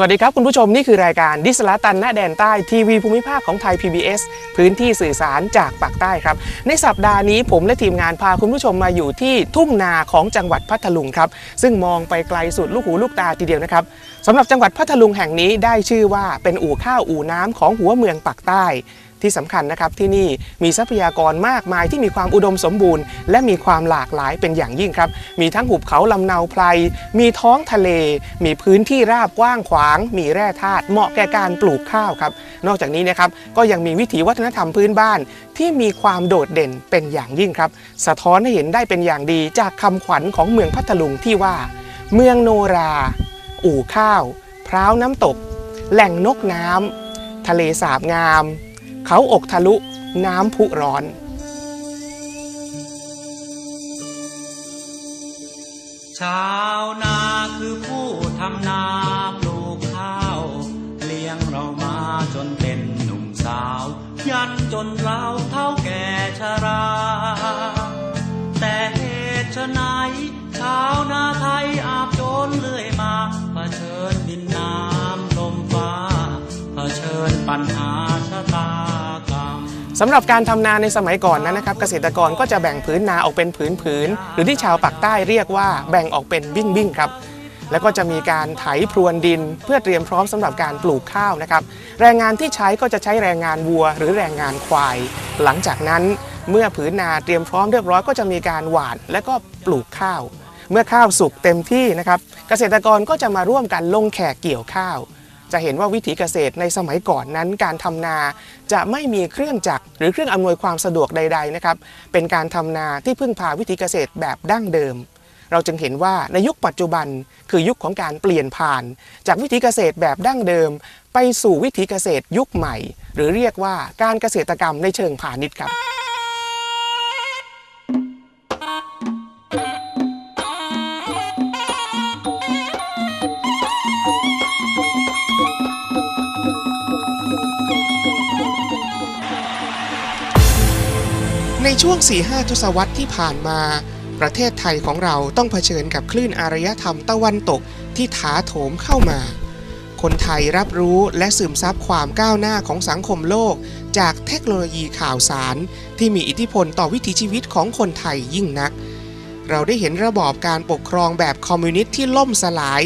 สวัสดีครับคุณผู้ชมนี่คือรายการดิสลาตันหน้าแดนใต้ทีวีภูมิภาคของไทย PBS พื้นที่สื่อสารจากปากใต้ครับ ในสัปดาห์นี้ผมและทีมงานพาคุณผู้ชมมาอยู่ที่ทุ่งนาของจังหวัดพัทลุงครับ ซึ่งมองไปไกลสุดลูกหูลูกตาทีเดียวนะครับสำหรับจังหวัดพัทลุงแห่งนี้ได้ชื่อว่าเป็นอู่ข้าวอู่น้ำของหัวเมืองปากใต้ ที่สำคัญนะครับที่นี่มีทรัพยากรมากมายที่มีความอุดมสมบูรณ์ และมีความหลากหลายเป็นอย่างยิ่งครับ มีทั้งหุบเขาลำเนาไพรมีท้องทะเล มีพื้นที่ราบกว้างขวาง มีแร่ธาตุเหมาะแก่การปลูกข้าวครับ นอกจากนี้นะครับก็ยังมีวิถีวัฒนธรรมพื้นบ้าน ที่มีความโดดเด่นเป็นอย่างยิ่งครับ สะท้อนให้เห็นได้เป็นอย่างดีจากคำขวัญของเมืองพัทลุงที่ว่า เมืองโนรา อู่ข้าวพร้าวน้ำตก แหล่งนกน้ำทะเลสาบงาม เขาอกทะลุน้ำพุร้อนชาวนาคือผู้ทำนาปลูกข้าว เลี้ยงเรามาจนเป็นหนุ่มสาว ยันจนเราเท่าแก่ชรา แต่เหตุไฉนชาวนาไทยอาบจนเลื่อยมาเผชิญดินน้ำลมฟ้าเผชิญปัญหาชะตา สำหรับการทำนาในสมัยก่อนนั้นนะครับ เกษตรกรก็จะแบ่งผืนนาออกเป็นผืนผืนๆหรือที่ชาวปากใต้เรียกว่าแบ่งออกเป็นบิ้งบิ้งครับแล้วก็จะมีการไถพรวนดิน เพื่อเตรียมพร้อมสำหรับการปลูกข้าวนะครับ แรงงานที่ใช้ก็จะใช้แรงงานวัว หรือแรงงานควาย หลังจากนั้นเมื่อผืนนาเตรียมพร้อมเรียบร้อยก็จะมีการหว่านและก็ปลูกข้าว เมื่อข้าวสุกเต็มที่นะครับ เกษตรกรก็จะมาร่วมกันลงแขกเกี่ยวข้าว จะเห็นว่าวิถีเกษตรในสมัยก่อนนั้นการทำนาจะไม่มีเครื่องจักรหรือเครื่องอำนวยความสะดวกใด ๆนะครับ เป็นการทำนาที่พึ่งพาวิถีเกษตรแบบดั้งเดิม เราจึงเห็นว่าในยุคปัจจุบันคือยุคของการเปลี่ยนผ่าน จากวิถีเกษตรแบบดั้งเดิม ไปสู่วิถีเกษตรยุคใหม่ หรือเรียกว่าการเกษตรกรรมในเชิงพาณิชย์ครับ ในช่วง 4-5 ทศวรรษที่ผ่านมา ประเทศไทยของเราต้องเผชิญกับคลื่นอารยธรรมตะวันตกที่ถาโถมเข้ามา คนไทยรับรู้และซึมซับความก้าวหน้าของสังคมโลก จากเทคโนโลยีข่าวสาร ที่มีอิทธิพลต่อวิถีชีวิตของคนไทยยิ่งนัก เราได้เห็นระบอบการปกครองแบบคอมมิวนิสต์ที่ล่มสลาย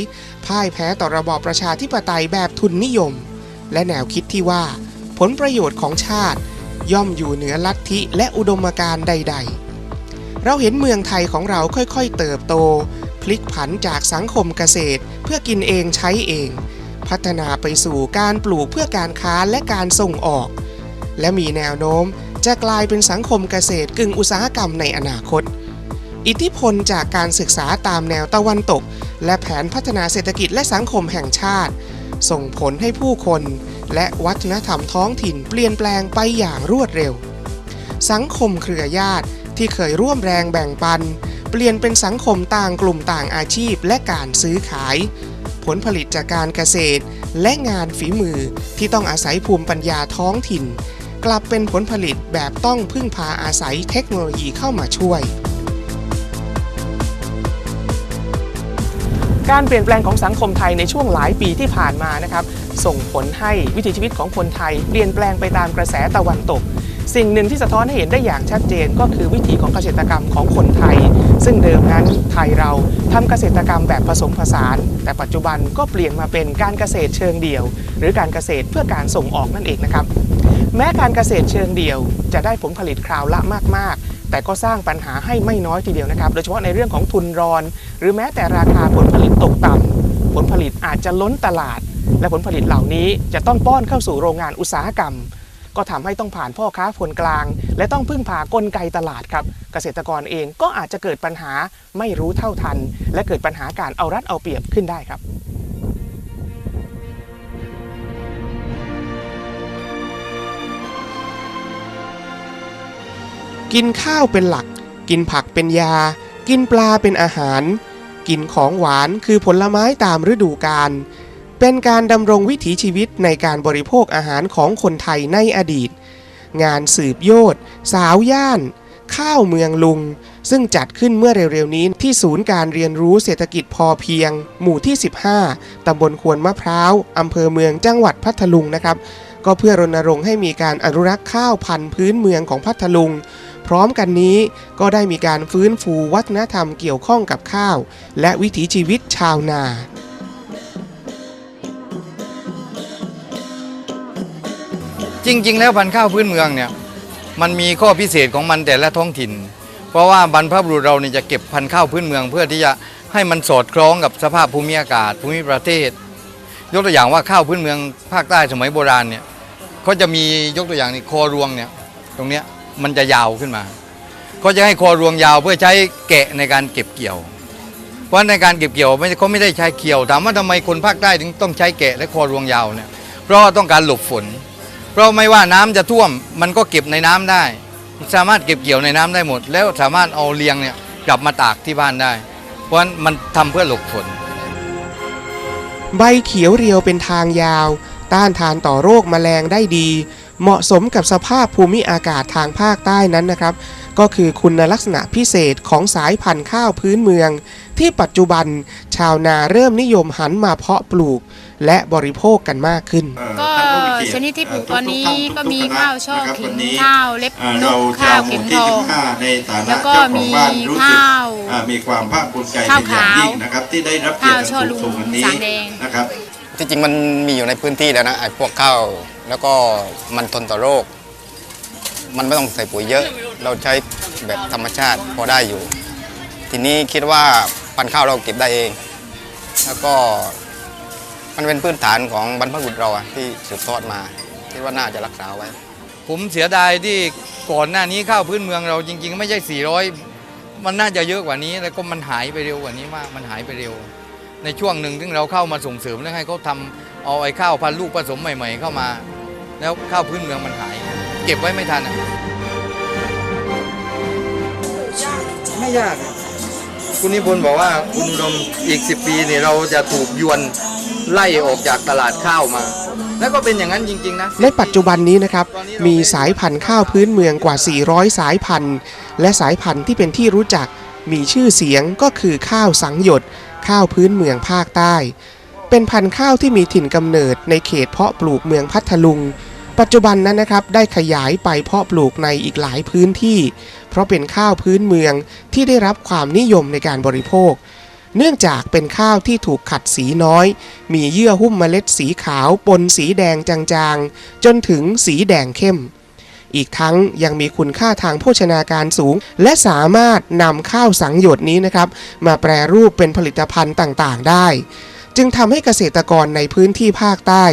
พ่ายแพ้ต่อระบอบประชาธิปไตยแบบทุนนิยม และแนวคิดที่ว่า ผลประโยชน์ของชาติ ย่อมอยู่เหนือลัทธิและอุดมการณ์ใด ๆ เราเห็นเมืองไทยของเราค่อยๆเติบโต พลิกผันจากสังคมเกษตร เพื่อกินเองใช้เอง พัฒนาไปสู่การปลูกเพื่อการค้าและการส่งออก และมีแนวโน้มจะกลายเป็นสังคมเกษตรกึ่งอุตสาหกรรมในอนาคต อิทธิพลจากการศึกษาตามแนวตะวันตก และแผนพัฒนาเศรษฐกิจและสังคมแห่งชาติ ส่งผลให้ผู้คน และวัฒนธรรมท้องถิ่นเปลี่ยนแปลงไปอย่างรวดเร็ว สังคมเครือญาติที่เคยร่วมแรงแบ่งปัน เปลี่ยนเป็นสังคมต่างกลุ่มต่างอาชีพและการซื้อขาย ผลผลิตจากการเกษตร และงานฝีมือที่ต้องอาศัยภูมิปัญญาท้องถิ่น กลับเป็นผลผลิตแบบต้องพึ่งพาอาศัยเทคโนโลยีเข้ามาช่วย การเปลี่ยนแปลงของสังคมไทยในช่วงหลายปีที่ผ่านมานะครับส่งผลให้วิถีชีวิตของคนไทย เปลี่ยนแปลงไปตามกระแสตะวันตก สิ่งหนึ่งที่สะท้อนให้เห็นได้อย่างชัดเจน ก็คือวิถีของเกษตรกรรมของคนไทย ซึ่งเดิมนั้นไทยเราทำเกษตรกรรมแบบผสมผสาน แต่ปัจจุบันก็เปลี่ยนมาเป็นการเกษตรเชิงเดี่ยว หรือการเกษตรเพื่อการส่งออกนั่นเองนะครับแม้การเกษตรเชิงเดี่ยว จะได้ผลผลิตคราวละมากๆ แต่ก็สร้างปัญหาให้ไม่น้อยทีเดียวนะครับ โดยเฉพาะในเรื่องของทุนรอน หรือแม้แต่ราคาผลผลิตตกต่ำผลผลิตอาจจะล้นตลาด และผลผลิตเหล่านี้จะต้องป้อนเข้าสู่โรงงานอุตสาหกรรม ก็ทำให้ต้องผ่านพ่อค้าคนกลาง และต้องพึ่งพากลไกตลาดครับ เกษตรกรเองก็อาจจะเกิดปัญหาไม่รู้เท่าทัน และเกิดปัญหาการเอารัดเอาเปรียบขึ้นได้ครับ กินข้าวเป็นหลัก กินผักเป็นยา กินปลาเป็นอาหาร กินของหวานคือผลไม้ตามฤดูกาลเป็นการดำรงวิถีชีวิตในการบริโภคอาหารของคนไทยในอดีต งานสืบโยธสาวย่าน ข้าวเมืองลุง ซึ่งจัดขึ้นเมื่อเร็วๆนี้ที่ศูนย์การเรียนรู้เศรษฐกิจพอเพียง หมู่ที่ 15 ตำบลควนมะพร้าวอำเภอเมืองจังหวัดพัทลุงนะครับ ก็เพื่อรณรงค์ให้มีการอนุรักษ์ข้าวพันธุ์พื้นเมืองของพัทลุง พร้อมกันนี้ก็ได้มีการฟื้นฟูวัฒนธรรมเกี่ยวข้องกับข้าว และวิถีชีวิตชาวนาจริง ๆ แล้วพันธุ์ข้าวพื้นเมืองเนี่ยมันมีข้อพิเศษของมันแต่ละท้องถิ่น เพราะว่าบรรพบุรุษเราเนี่ยจะเก็บพันธุ์ข้าวพื้นเมืองเพื่อที่จะให้มันสอดคล้องกับสภาพภูมิอากาศภูมิประเทศ ยกตัวอย่างว่าข้าวพื้นเมืองภาคใต้สมัยโบราณเนี่ยเขาจะมียกตัวอย่างนี่คอรวงเนี่ยตรงเนี้ย มันจะยาวขึ้นมาเขาจะให้คอรวงยาวเพื่อใช้แกะในการเก็บเกี่ยว เพราะในการเก็บเกี่ยวไม่เขาไม่ได้ใช้เกี่ยวถามว่าทำไมคนภาคใต้ถึงต้องใช้แกะและคอรวงยาวเนี่ยเพราะว่าต้องการหลบฝน เพราะไม่ว่าน้ำจะท่วมมันก็เก็บในน้ำได้ สามารถเก็บเกี่ยวในน้ำได้หมด แล้วสามารถเอาเลียงเนี่ยกลับมาตากที่บ้านได้ เพราะมันทำเพื่อหลบฝนใบเขียวเรียวเป็นทางยาว ต้านทานต่อโรคแมลงได้ดี เหมาะสมกับสภาพภูมิอากาศทางภาคใต้นั้นนะครับ ก็คือคุณลักษณะพิเศษของสายพันธุ์ข้าวพื้นเมือง ที่ปัจจุบันชาวนาเริ่มนิยมหันมาเพาะปลูก และบริโภคกันมากขึ้น ก็ชนิดที่ปลูกตอนนี้ก็มีข้าวช่อขิงวันนี้ข้าวเล็บอ่นเรากจะข้าวหเข็มู่มที่ทอง15ในฐานะแล้วก็เจ้าของบ้านรู้สึกมีข้าวอ่ามีความภาคภูมิใจข้าวเป็นอย่างยิ่งขาวนะครับ ที่ได้รับเกียรติข้าวช่อสูงลุงสูงอันนี้สามแดงนะครับ ที่จริงมันมีอยู่ในพื้นที่แล้วนะไอ้พวกข้าวแล้วก็มันทนต่อโรค มันไม่ต้องใส่ปุ๋ยเยอะ เราใช้แบบธรรมชาติพอได้อยู่ ทีนี้คิดว่าพันธุ์ข้าวเราเก็บได้เอง แล้วก็มันเป็นพื้นฐานของบรรพบุรุษเราอะที่สืบทอดมาคิดว่าน่าจะรักษาไว้ ผมเสียดายที่ก่อนหน้านี้ข้าวพื้นเมืองเราจริง ๆ ไม่ใช่ 400 มันน่าจะเยอะกว่านี้ แล้วก็มันหายไปเร็วกว่านี้มาก มันหายไปเร็ว ในช่วงหนึ่งที่เราเข้ามาส่งเสริมแล้วให้เขาทำเอาไอ้ข้าวพันธุ์ลูกผสมใหม่ ๆ เข้ามา แล้วข้าวพื้นเมืองมันหาย เก็บไว้ไม่ทันอะไม่ยากครับคุณนิพนธ์บอกว่าคุณอุดมอีก 10 ปีเนี่ยเราจะถูกยวนไล่ออกจากตลาดข้าวมา แล้วก็เป็นอย่างนั้นจริง ๆ นะ ในปัจจุบันนี้นะครับ มีสายพันธุ์ข้าวพื้นเมืองกว่า 400 สายพันธุ์ และสายพันธุ์ที่เป็นที่รู้จักมีชื่อเสียงก็คือข้าวสังหยด ข้าวพื้นเมืองภาคใต้ เป็นพันธุ์ข้าวที่มีถิ่นกำเนิดในเขตเพาะปลูกเมืองพัทลุง ปัจจุบันนั้นนะครับได้ขยายไปเพาะปลูกในอีกหลายพื้นที่ เพราะเป็นข้าวพื้นเมืองที่ได้รับความนิยมในการบริโภค เนื่องจากเป็นข้าวที่ถูกขัดสีน้อย มีเยื่อหุ้มเมล็ดสีขาวปนสีแดงจางๆ จนถึงสีแดงเข้ม อีกทั้งยังมีคุณค่าทางโภชนาการสูง และสามารถนำข้าวสังหยดนี้นะครับ มาแปรรูปเป็นผลิตภัณฑ์ต่างๆ ได้ จึงทำให้เกษตรกรในพื้นที่ภาคใต้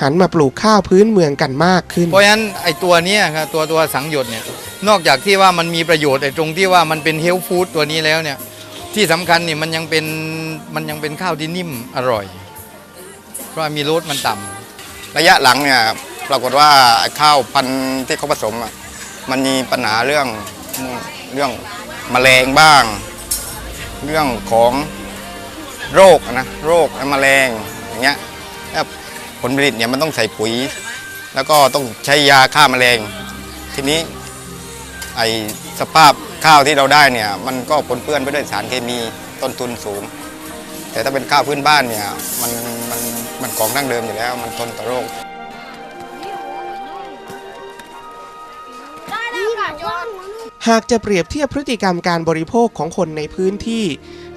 หันมาปลูกข้าวพื้นเมืองกันมากขึ้น เพราะฉะนั้นไอ้ตัวเนี้ยครับตัวตัวสังหยดเนี่ยนอกจากที่ว่ามันมีประโยชน์ไอ้ตรงที่ว่ามันเป็นเฮลฟู้ดตัวนี้แล้วเนี่ยที่สำคัญนี่มันยังเป็นมันยังเป็นข้าวที่นิ่มอร่อย เพราะมีรสมันต่ำระยะหลังเนี่ย ปรากฏว่าข้าวพันธุ์ที่เขาผสมอะมันมีปัญหาเรื่องเรื่องแมลงบ้าง เรื่องของโรคนะโรคและแมลงอย่างเงี้ยผลผลิตเนี่ยมันต้องใส่ปุ๋ย แล้วก็ต้องใช้ยาฆ่าแมลง ทีนี้ไอสภาพข้าวที่เราได้เนี่ยมันก็ปนเปื้อนไปด้วยสารเคมีต้นทุนสูง แต่ถ้าเป็นข้าวพื้นบ้านเนี่ยมันมันมันของดั้งเดิมอยู่แล้ว มันทนต่อโรค หากจะเปรียบเทียบพฤติกรรมการบริโภคของคนในพื้นที่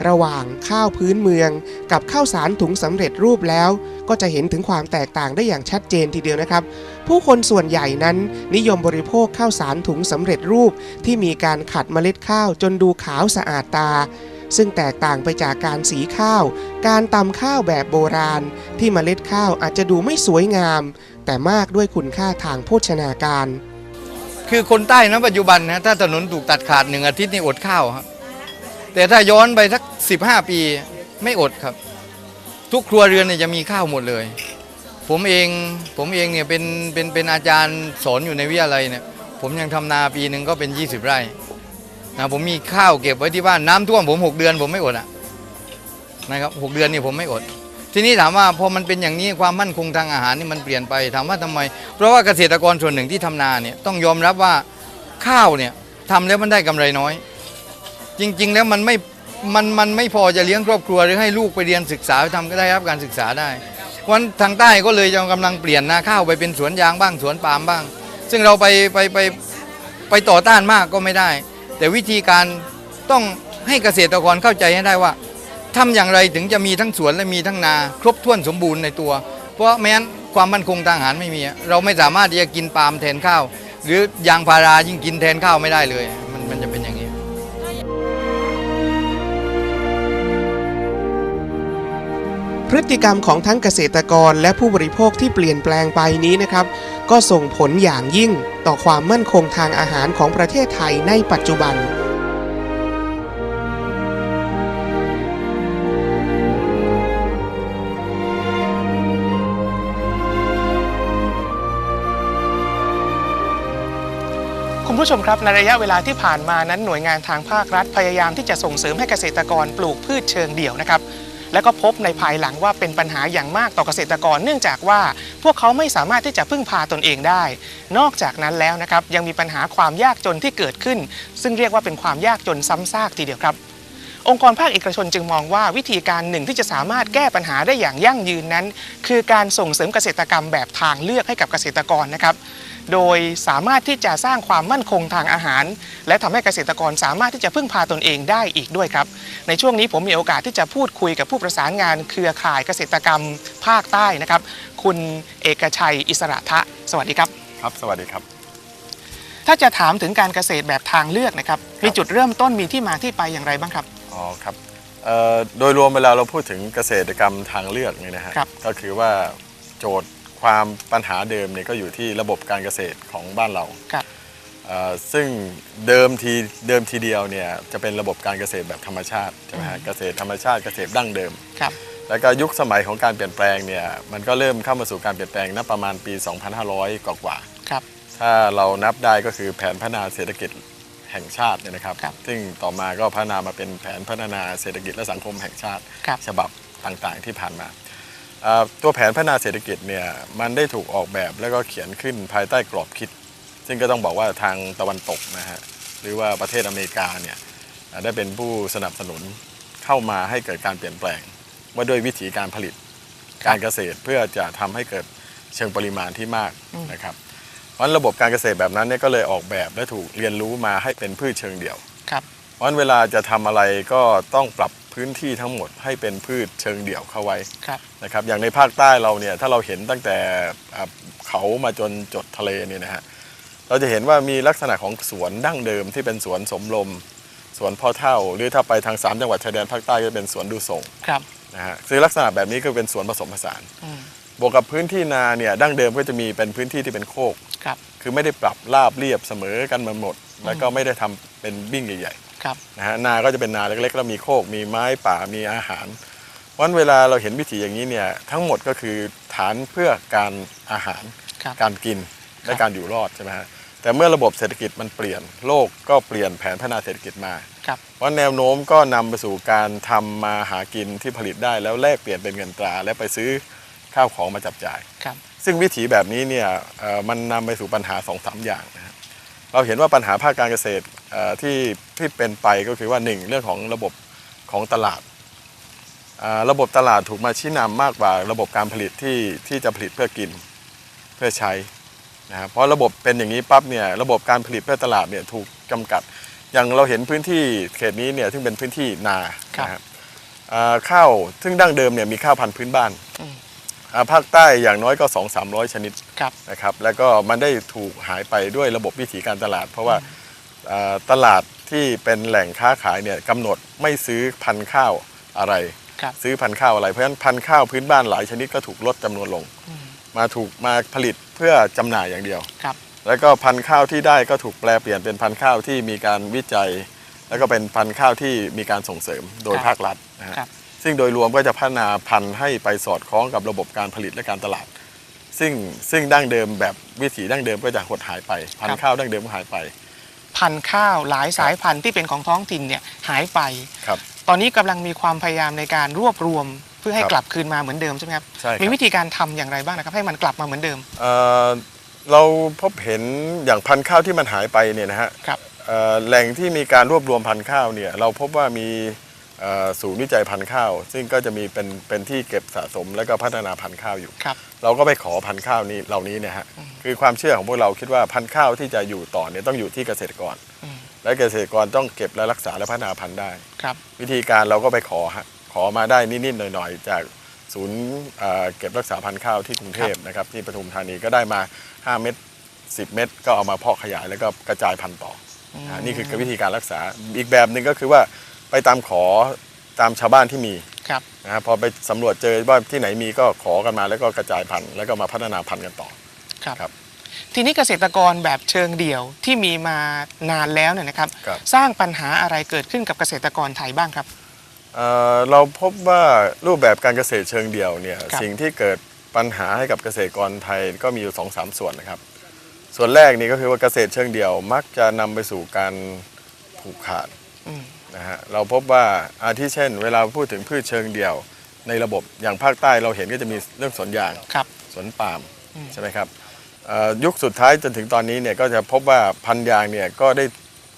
ระหว่างข้าวพื้นเมือง กับข้าวสารถุงสำเร็จรูปแล้ว ก็จะเห็นถึงความแตกต่างได้อย่างชัดเจนทีเดียวนะครับ ผู้คนส่วนใหญ่นั้น นิยมบริโภคข้าวสารถุงสำเร็จรูป ที่มีการขัดเมล็ดข้าวจนดูขาวสะอาดตาซึ่งแตกต่างไปจากการสีข้าว การตำข้าวแบบโบราณ ที่เมล็ดข้าวอาจจะดูไม่สวยงาม แต่มากด้วยคุณค่าทางโภชนาการ คือคนใต้นะปัจจุบันนะถ้าถนนถูกตัดขาดหนึ่งอาทิตย์นี่อดข้าวครับแต่ถ้าย้อนไปสัก15ปีไม่อดครับ ทุกครัวเรือนเนี่ยจะมีข้าวหมดเลย ผมเองผมเองเนี่ยเป็นเป็นเป็นอาจารย์สอนอยู่ในวิทยาลัยเนี่ยผมยังทำนาปีหนึ่งก็เป็น 20 ไร่นะผมมีข้าวเก็บไว้ที่บ้านน้ำท่วมผม 6 เดือนผมไม่อดอะนะครับหกเดือนนี่ผมไม่อด ทีนี้ถามว่าพอมันเป็นอย่างนี้ความมั่นคงทางอาหารนี่มันเปลี่ยนไปถามว่าทำไม เพราะว่าเกษตรกรส่วนหนึ่งที่ทำนาเนี่ยต้องยอมรับว่าข้าวเนี่ยทำแล้วมันได้กำไรน้อย จริง ๆ แล้วมันไม่มันมันไม่พอจะเลี้ยงครอบครัวหรือให้ลูกไปเรียนศึกษาไปทำก็ได้รับการศึกษาได้วันทางใต้ก็เลยจะกำลังเปลี่ยนนาข้าวไปเป็นสวนยางบ้างสวนปาล์มบ้าง ซึ่งเราไปไปไปไปต่อต้านมากก็ไม่ได้ แต่วิธีการต้องให้เกษตรกรเข้าใจให้ได้ว่า ทำอย่างไรถึงจะมีทั้งสวนและมีทั้งนา ครบถ้วนสมบูรณ์ในตัว เพราะแม้นความมั่นคงทางอาหารไม่มี เราไม่สามารถที่จะกินปาล์มแทนข้าว หรือยางพารายิ่งกินแทนข้าวไม่ได้เลย มันมันจะเป็นอย่างนี้พฤติกรรมของทั้งเกษตรกรและผู้บริโภคที่เปลี่ยนแปลงไปนี้นะครับ ก็ส่งผลอย่างยิ่งต่อความมั่นคงทางอาหารของประเทศไทยในปัจจุบัน ผู้ชมครับในระยะเวลาที่ผ่านมานั้นหน่วยงานทางภาครัฐพยายามที่จะส่งเสริมให้เกษตรกรปลูกพืชเชิงเดี่ยวนะครับและก็พบในภายหลังว่าเป็นปัญหาอย่างมากต่อเกษตรกร เนื่องจากว่าพวกเขาไม่สามารถที่จะพึ่งพาตนเองได้ นอกจากนั้นแล้วนะครับยังมีปัญหาความยากจนที่เกิดขึ้น ซึ่งเรียกว่าเป็นความยากจนซ้ำซากทีเดียวครับ องค์กรภาคเอกชนจึงมองว่าวิธีการหนึ่งที่จะสามารถแก้ปัญหาได้อย่างยั่งยืนนั้น คือการส่งเสริมเกษตรกรรมแบบทางเลือกให้กับเกษตรกรนะครับ โดยสามารถที่จะสร้างความมั่นคงทางอาหาร และทำให้เกษตรกรสามารถที่จะพึ่งพาตนเองได้อีกด้วยครับ ในช่วงนี้ผมมีโอกาสที่จะพูดคุยกับผู้ประสานงานเครือข่ายเกษตรกรรมภาคใต้นะครับ คุณเอกชัยอิสระทะ สวัสดีครับ ครับ สวัสดีครับ ถ้าจะถามถึงการเกษตรแบบทางเลือกนะครับมีจุดเริ่มต้นมีที่มาที่ไปอย่างไรบ้างครับ อ๋อครับเอ่อโดยรวมเวลาเราพูดถึงเกษตรกรรมทางเลือกเนี่ยนะฮะครับก็คือว่าโจทย์ ความปัญหาเดิมเนี่ยก็อยู่ที่ระบบการเกษตรของบ้านเราครับ เอ่อซึ่งเดิมทีเดิมทีเดียวเนี่ยจะเป็นระบบการเกษตรแบบธรรมชาติใช่ไหมฮะเกษตรธรรมชาติเกษตรดั้งเดิม ครับ แล้วก็ยุคสมัยของการเปลี่ยนแปลงเนี่ยมันก็เริ่มเข้ามาสู่การเปลี่ยนแปลงณประมาณปี 2500 กว่าๆครับถ้าเรานับได้ก็คือแผนพัฒนาเศรษฐกิจแห่งชาติเนี่ยนะครับ ครับ ซึ่งต่อมาก็พัฒนามาเป็นแผนพัฒนาเศรษฐกิจและสังคมแห่งชาติ ครับ ฉบับต่างๆที่ผ่านมาเอ่อ ตัวแผนพัฒนาเศรษฐกิจเนี่ยมันได้ถูกออกแบบแล้วก็เขียนขึ้นภายใต้กรอบคิด ซึ่งก็ต้องบอกว่าทางตะวันตกนะฮะหรือว่าประเทศอเมริกาเนี่ยเอ่อได้เป็นผู้สนับสนุนเข้ามาให้เกิดการเปลี่ยนแปลง ว่าด้วยวิธีการผลิตการเกษตรเพื่อจะทำให้เกิดเชิงปริมาณที่มากนะครับเพราะฉะนั้นระบบการเกษตรแบบนั้นเนี่ยก็เลยออกแบบและถูกเรียนรู้มาให้เป็นพืชเชิงเดี่ยวครับเพราะฉะนั้นเวลาจะทำอะไรก็ต้องปรับ พื้นที่ทั้งหมดให้เป็นพืชเชิงเดี่ยวเข้าไว้ครับนะครับอย่างในภาคใต้เราเนี่ยถ้าเราเห็นตั้งแต่อ่าเขามาจนจดทะเลเนี่ยนะฮะเราจะเห็นว่ามีลักษณะของสวนดั้งเดิมที่เป็นสวนสมลม สวนพ่อเท่า หรือถ้าไปทางสามจังหวัดชายแดนภาคใต้ก็จะเป็นสวนดูส่งครับนะฮะซึ่งลักษณะแบบนี้ก็เป็นสวนผสมผสานอืมบวกกับพื้นที่นาเนี่ยดั้งเดิมก็จะมีเป็นพื้นที่ที่เป็นโคกครับคือไม่ได้ปรับราบเรียบเสมอกันมาหมด แล้วก็ไม่ได้ทำเป็นบิ้งใหญ่ ครับๆนะฮะนาก็จะเป็นนาเล็กๆแล้วมีโคกมีไม้ป่ามีอาหารเพราะฉะนั้นเวลาเราเห็นวิถีอย่างนี้เนี่ยทั้งหมดก็คือฐานเพื่อการอาหารครับการกินและการอยู่รอดใช่ไหมฮะแต่เมื่อระบบเศรษฐกิจมันเปลี่ยนโลกก็เปลี่ยนแผนพัฒนาเศรษฐกิจมาครับเพราะแนวโน้มก็นำไปสู่การทำมาหากินที่ผลิตได้แล้วแลกเปลี่ยนเป็นเงินตรา และไปซื้อข้าวของมาจับจ่ายครับซึ่งวิถีแบบนี้เนี่ยเอ่อมันนำไปสู่ปัญหาสองสามอย่างนะครับ เราเห็นว่าปัญหาภาคการเกษตรเอ่อที่ที่เป็นไปก็คือว่าหนึ่งเรื่องของระบบของตลาดอ่าระบบตลาดถูกมาชี้นำมากกว่าระบบการผลิตที่ที่จะผลิตเพื่อกินเพื่อใช้นะครับเพราะระบบเป็นอย่างนี้ปั๊บเนี่ยระบบการผลิตเพื่อตลาดเนี่ยถูกจำกัด อย่างเราเห็นพื้นที่เขตนี้เนี่ยซึ่งเป็นพื้นที่นาครับนะครับอ่าข้าวซึ่งดั้งเดิมเนี่ยมีข้าวพันธุ์พื้นบ้านอืมอ่าภาคใต้อย่างน้อยก็ 2 3 0 0 ชนิด ครับนะครับแล้วก็มันได้ถูกหายไปด้วยระบบวิถีการตลาด เพราะว่าอ่าตลาดที่เป็นแหล่งค้าขายเนี่ยกำหนดไม่ซื้อพันธุ์ข้าวอะไรครับซื้อพันธุ์ข้าวอะไรเพราะฉะนั้นพันธุ์ข้าวพื้นบ้านหลายชนิดก็ถูกลดจำนวนลง มาถูกมาผลิตเพื่อจำหน่ายอย่างเดียวครับแล้วก็พันธุ์ข้าวที่ได้ก็ถูกแปลเปลี่ยนเป็นพันธุ์ข้าวที่มีการวิจัย แล้วก็เป็นพันธุ์ข้าวที่มีการส่งเสริมโดยครับภาครัฐนะฮะครับซึ่งโดยรวมก็จะพัฒนาพันธุ์ให้ไปสอดคล้องกับระบบการผลิตและการตลาด ซึ่งซึ่งดั้งเดิมแบบวิถีดั้งเดิมก็จะหดหายไปพันครัธุ์บข้าวดั้งเดิมก็หายไป พันธุ์ข้าวหลายสายพันธุ์ที่เป็นของท้องถิ่นเนี่ยหายไป ครับ ตอนนี้กำลังมีความพยายามในการรวบรวม เพื่อให้ครับกลับคืนมาเหมือนเดิมใช่ไหมครับ ใช่ครับ มีวิธีการทำอย่างไรบ้างนะครับ ให้มันกลับมาเหมือนเดิม เอ่อเราพบเห็นอย่างพันธุ์ข้าวที่มันหายไปเนี่ยนะฮะครับ เอ่อแหล่งที่มีการรวบรวมพันธุ์ข้าวเนี่ยเราพบว่ามีเอ่อ ศูนย์วิจัยพันธุ์ข้าว ซึ่งก็จะมีเป็นเป็นที่เก็บสะสมและก็พัฒนาพันธุ์ข้าวอยู่ครับ เราก็ไปขอพันธุ์ข้าวนี้เหล่านี้เนี่ยฮะคือความเชื่อของพวกเราคิดว่าพันธุ์ข้าวที่จะอยู่ต่อเนี่ยต้องอยู่ที่เกษตรกรอืมและเกษตรกรต้องเก็บและรักษาและพัฒนาพันธุ์ได้ครับ วิธีการเราก็ไปขอฮะขอมาได้นิดๆหน่อยๆ จากศูนย์เอ่อเก็บรักษาพันธุ์ข้าวที่กรุงเทพนะครับที่ปทุมธานีก็ได้มา 5 เม็ด10 เม็ดก็เอามาเพาะขยายแล้วก็กระจายพันธุ์ต่อออ่านี่คือวิธีการรักษาอีกแบบหนึ่งก็คือว่า ไปตามขอตามชาวบ้านที่มีครับนะฮะพอไปสำรวจเจอว่าที่ไหนมีก็ขอกันมาแล้วก็กระจายพันธุ์แล้วก็มาพัฒนาพันธุ์กันต่อ ครับ ครับ ทีนี้เกษตรกรแบบเชิงเดี่ยวที่มีมานานแล้วเนี่ยนะครับ ครับ สร้างปัญหาอะไรเกิดขึ้นกับเกษตรกรไทยบ้างครับ เอ่อเราพบว่ารูปแบบการเกษตรเชิงเดี่ยวเนี่ยครับ สิ่งที่เกิดปัญหาให้กับเกษตรกรไทยก็มีอยู่สองสามส่วนนะครับ ส่วนแรกนี่ก็คือว่าเกษตรเชิงเดี่ยวมักจะนำไปสู่การผูกขาด อืม นะฮะเราพบว่าอาทิเช่น เวลาพูดถึงพืชเชิงเดี่ยว ในระบบอย่างภาคใต้เราเห็นก็จะมีเรื่องสวนยางครับ สวนปาล์มอืมใช่ไหมครับเอ่อยุคสุดท้ายจนถึงตอนนี้เนี่ยก็จะพบว่าพันธุ์ยางเนี่ยก็ได้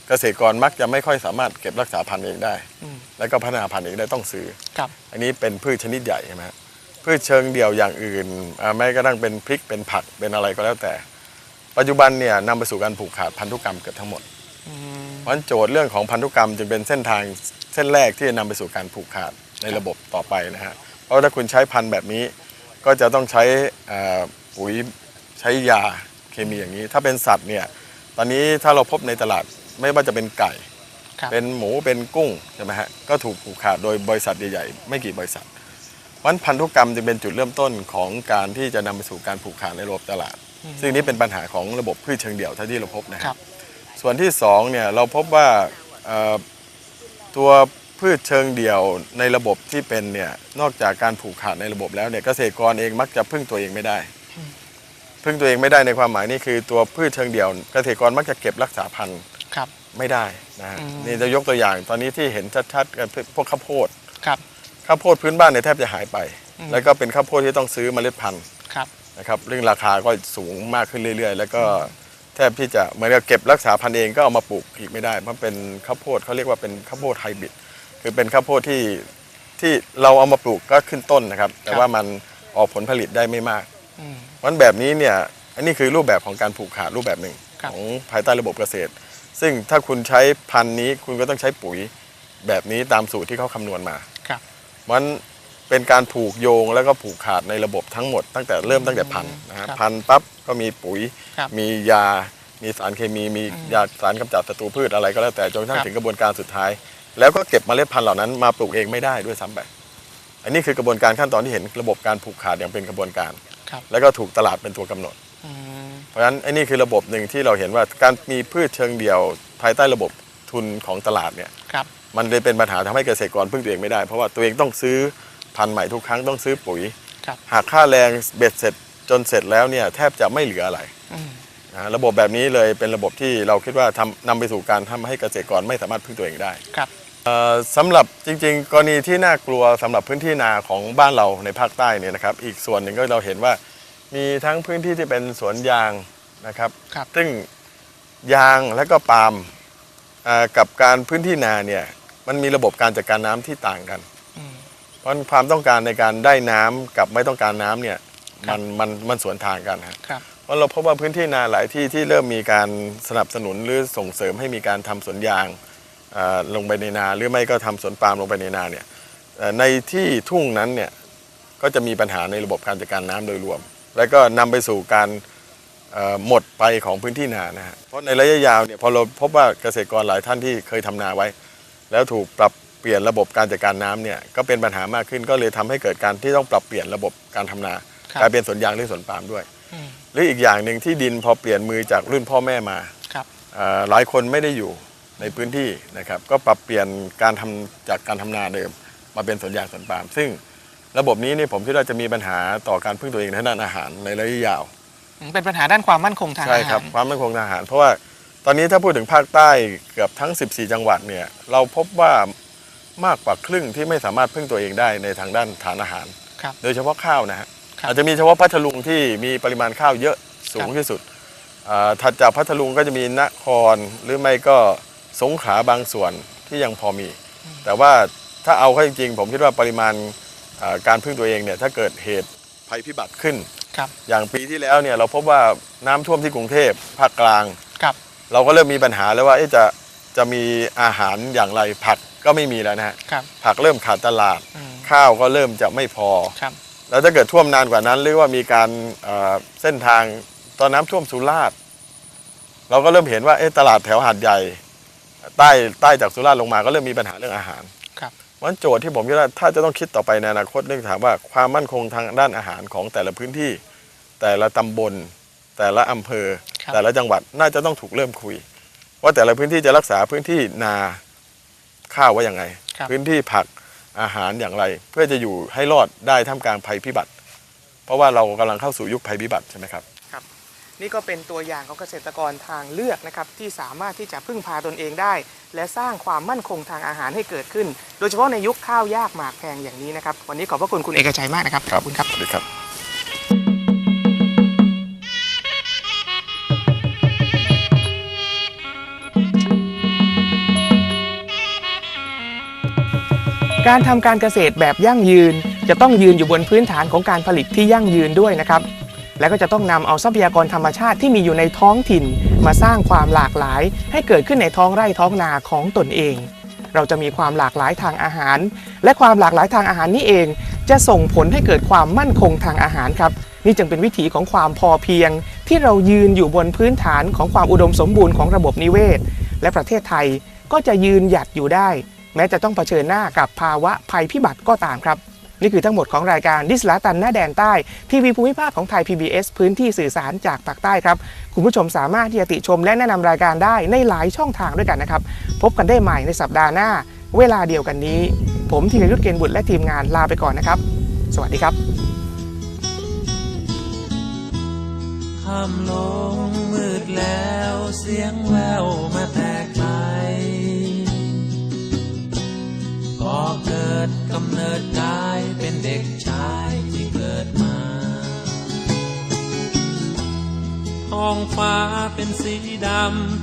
เกษตรกรมักจะไม่ค่อยสามารถเก็บรักษาพันธุ์เองได้อืมแล้วก็พัฒนาพันธุ์เองได้ต้องซื้อครับอันนี้เป็นพืชชนิดใหญ่ใช่ไหมฮะพืชเชิงเดี่ยวอย่างอื่นอ่าแม้กระทั่งเป็นพริกเป็นผักเป็นอะไรก็แล้วแต่ ปัจจุบันเนี่ยนำไปสู่การผูกขาดพันธุกรรมเกือบทั้งหมดอืม เพราะฉะนั้นโจทย์เรื่องของพันธุกรรมจึงเป็นเส้นทางเส้นแรกที่จะนำไปสู่การผูกขาดในระบบต่อไปนะฮะเพราะถ้าคุณใช้พันธุ์แบบนี้ ก็จะต้องใช้อ่าปุ๋ยใช้ยาเคมีอย่างนี้ ถ้าเป็นสัตว์เนี่ยตอนนี้ถ้าเราพบในตลาดไม่ว่าจะเป็นไก่ครับเป็นหมูเป็นกุ้งใช่ไหมฮะก็ถูกผูกขาดโดยบริษัทใหญ่ๆไม่กี่บริษัทเพราะฉะนั้นพันธุกรรมจึงเป็นจุดเริ่มต้นของการที่จะนำไปสู่การผูกขาดในระบบตลาด ซึ่งนี่เป็นปัญหาของระบบพืชเชิงเดี่ยวเท่าที่เราพบนะฮะครับ ส่วนที่สองเนี่ยเราพบว่าเอ่อตัวพืชเชิงเดี่ยวในระบบที่เป็นเนี่ยนอกจากการผูกขาดในระบบแล้วเนี่ยเกษตรกรเองมักจะพึ่งตัวเองไม่ได้ พึ่งตัวเองไม่ได้ในความหมายนี่คือตัวพืชเชิงเดี่ยว เกษตรกรมักจะเก็บรักษาพันธุ์ครับไม่ได้นะฮะอืมนี่จะยกตัวอย่างตอนนี้ที่เห็นชัดๆกันพวกข้าวโพดครับข้าวโพดพื้นบ้านเนี่ยแทบจะหายไปอืมแล้วก็เป็นข้าวโพดที่ต้องซื้อเมล็ดพันธุ์ครับนะครับเรื่องราคาก็สูงมากขึ้นเรื่อย ๆ แล้วก็ แทบที่จะเหมือนกับเก็บรักษาพันธุ์เองก็เอามาปลูกอีกไม่ได้ เพราะเป็นข้าวโพดเขาเรียกว่าเป็นข้าวโพดไฮบริดคือเป็นข้าวโพดที่ที่เราเอามาปลูกก็ขึ้นต้นนะครับ แต่ว่ามันออกผลผลิตได้ไม่มากอืมเพราะฉะนั้นแบบนี้เนี่ยอันนี้คือรูปแบบของการผูกขาดรูปแบบหนึ่งครับของภายใต้ระบบเกษตร ซึ่งถ้าคุณใช้พันธุ์นี้คุณก็ต้องใช้ปุ๋ยแบบนี้ตามสูตรที่เขาคำนวณมาครับมัน เป็นการผูกโยงแล้วก็ผูกขาดในระบบทั้งหมด ตั้งแต่เริ่มตั้งแต่พันธุ์นะฮะครับพันธุ์ปั๊บก็มีปุ๋ย ครับมียา มีสารเคมี มียาสารกำจัดศัตรูพืชอะไรก็แล้วแต่จนกระทั่งครับ ถึงกระบวนการสุดท้าย แล้วก็เก็บเมล็ดพันธุ์เหล่านั้นมาปลูกเองไม่ได้ด้วยซ้ำไปอันนี้คือกระบวนการขั้นตอนที่เห็นระบบการผูกขาดอย่างเป็นกระบวนการ ครับแล้วก็ถูกตลาดเป็นตัวกำหนด อืม เพราะฉะนั้นไอ้นี่คือระบบหนึ่งที่เราเห็นว่าการมีพืชเชิงเดี่ยว ภายใต้ระบบทุนของตลาดเนี่ย ครับ มันเลยเป็นปัญหาทำให้เกษตรกรพึ่งตัวเองไม่ได้ เพราะว่าตัวเองต้องซื้อ พันธุ์ใหม่ทุกครั้งต้องซื้อปุ๋ย ครับ หากค่าแรงเบ็ดเสร็จจนเสร็จแล้วเนี่ยแทบจะไม่เหลืออะไรอืม นะระบบแบบนี้เลยเป็นระบบที่เราคิดว่าทำนำไปสู่การทำให้เกษตรกรไม่สามารถพึ่งตัวเองได้ครับ เอ่อสำหรับจริง ๆ กรณีที่น่ากลัวสำหรับพื้นที่นาของบ้านเราในภาคใต้เนี่ยนะครับ อีกส่วนหนึ่งก็เราเห็นว่ามีทั้งพื้นที่ที่เป็นสวนยางนะครับ ครับ ซึ่งยางและก็ปาล์มอ่ากับการพื้นที่นาเนี่ยมันมีระบบการจัดการน้ำที่ต่างกันอืม เพราะความต้องการในการได้น้ำกับไม่ต้องการน้ำเนี่ยครัมับนมันมันสวนทางกันฮะครับเพราะเราพบว่าพื้นที่นาหลายที่ที่เริ่มมีการสนับสนุนหรือส่งเสริมให้มีการทำสวนยางอ่าลงไปในนาหรือไม่ก็ทำสวนปาล์มลงไปในนาเนี่ยเอ่อในที่ทุ่งนั้นเนี่ยก็จะมีปัญหาในระบบการจัดการน้ำโดยรวม แล้วก็นำไปสู่การเอ่อหมดไปของพื้นที่นานะฮะเพราะในระยะยาวเนี่ยพอเราพบว่าเกษตรกรหลายท่านที่เคยทำนาไว้ แล้วถูกปรับ เปลี่ยนระบบการจัดการน้ำเนี่ยก็เป็นปัญหามากขึ้นก็เลยทำให้เกิดการที่ต้องปรับเปลี่ยนระบบการทำนาครับกลายเป็นสวนยางหรือสวนปาล์มด้วยอืมหรืออีกอย่างหนึ่งที่ดินพอเปลี่ยนมือจากรุ่นพ่อแม่มาครับเอ่อหลายคนไม่ได้อยู่ในพื้นที่นะครับ ก็ปรับเปลี่ยนการทำจากการทำนาเดิม มาเป็นสวนยางสวนปาล์มซึ่งระบบนี้นี่ผมคิดว่าจะมีปัญหาต่อการพึ่งตัวเองทางด้านอาหารในระยะยาวอืมเป็นปัญหาด้านความมั่นคงทางใช่อาครับหารความมั่นคงทางอาหาร เพราะว่าตอนนี้ถ้าพูดถึงภาคใต้เกือบทั้ง 14 จังหวัดเนี่ยเราพบว่า มากกว่าครึ่งที่ไม่สามารถพึ่งตัวเองได้ในทางด้านฐานอาหาร ครับโดยเฉพาะข้าวนะฮะครับ อาจจะมีเฉพาะพัทลุงที่มีปริมาณข้าวเยอะสูงครับที่สุดอ่าถัดจากพัทลุงก็จะมีนครหรือไม่ก็สงขลาบางส่วนที่ยังพอมี แต่ว่าถ้าเอาเข้าจริงๆ ผมคิดว่าปริมาณอ่าการพึ่งตัวเองเนี่ยถ้าเกิดเหตุภัยพิบัติขึ้น ครับอย่างปีที่แล้วเนี่ยเราพบว่าน้ำท่วมที่กรุงเทพภาคกลาง ครับ เราก็เริ่มมีปัญหาแล้วว่าเอ๊ะจะจะมีอาหารอย่างไรผัก ก็ไม่มีแล้วนะฮะครับ ผักเริ่มขาดตลาด อืมข้าวก็เริ่มจะไม่พอ ครับ แล้วถ้าเกิดท่วมนานกว่านั้น หรือว่ามีการเอ่อเส้นทางตอนน้ำท่วมสุราษฎร์เราก็เริ่มเห็นว่าเอ๊ะตลาดแถวหาดใหญ่ ใต้ใต้จากสุราษฎร์ลงมาก็เริ่มมีปัญหาเรื่องอาหารครับ เพราะฉะนั้นโจทย์ที่ผมคิดว่าถ้าจะต้องคิดต่อไปในอนาคตเรื่องถามว่าความมั่นคงทางด้านอาหารของแต่ละพื้นที่ แต่ละตำบล แต่ละอำเภอ ครับ แต่ละจังหวัดน่าจะต้องถูกเริ่มคุย ว่าแต่ละพื้นที่จะรักษาพื้นที่นา ข้าวไว้อย่างไงครับ พื้นที่ผักอาหารอย่างไร เพื่อจะอยู่ให้รอดได้ท่ามกลางภัยพิบัติ เพราะว่าเรากำลังเข้าสู่ยุคภัยพิบัติใช่ไหมครับนี่ก็เป็นตัวอย่างของเกษตรกรทางเลือกนะครับที่สามารถที่จะพึ่งพาตนเองได้ และสร้างความมั่นคงทางอาหารให้เกิดขึ้น โดยเฉพาะในยุคข้าวยากหมากแพงอย่างนี้นะครับ วันนี้ขอบพระคุณคุณเอกชัยมากนะครับขอบคุณครับ สวัสดีครับ การทำการเกษตรแบบยั่งยืน จะต้องยืนอยู่บนพื้นฐานของการผลิตที่ยั่งยืนด้วยนะครับ และก็จะต้องนำเอาทรัพยากรธรรมชาติที่มีอยู่ในท้องถิ่น มาสร้างความหลากหลาย ให้เกิดขึ้นในท้องไร่ท้องนาของตนเอง เราจะมีความหลากหลายทางอาหาร และความหลากหลายทางอาหารนี้เอง จะส่งผลให้เกิดความมั่นคงทางอาหารครับ นี่จึงเป็นวิถีของความพอเพียง ที่เรายืนอยู่บนพื้นฐานของความอุดมสมบูรณ์ของระบบนิเวศ และประเทศไทยก็จะยืนหยัดอยู่ได้ แม้จะต้องเผชิญหน้ากับภาวะภัยพิบัติก็ตามครับ นี่คือทั้งหมดของรายการดิสลาตันหน้าแดนใต้ ทีวีภูมิภาคของไทย PBS พื้นที่สื่อสารจากปากใต้ครับ คุณผู้ชมสามารถที่จะติชมและแนะนำรายการได้ในหลายช่องทางด้วยกันนะครับ พบกันได้ใหม่ในสัปดาห์หน้า เวลาเดียวกันนี้ ผมธีรยุทธเกณฑ์บุตรและทีมงานลาไปก่อนนะครับ สวัสดีครับคำลงมืดแล้วเสียงแววมา องฟ้าเป็นสีดำ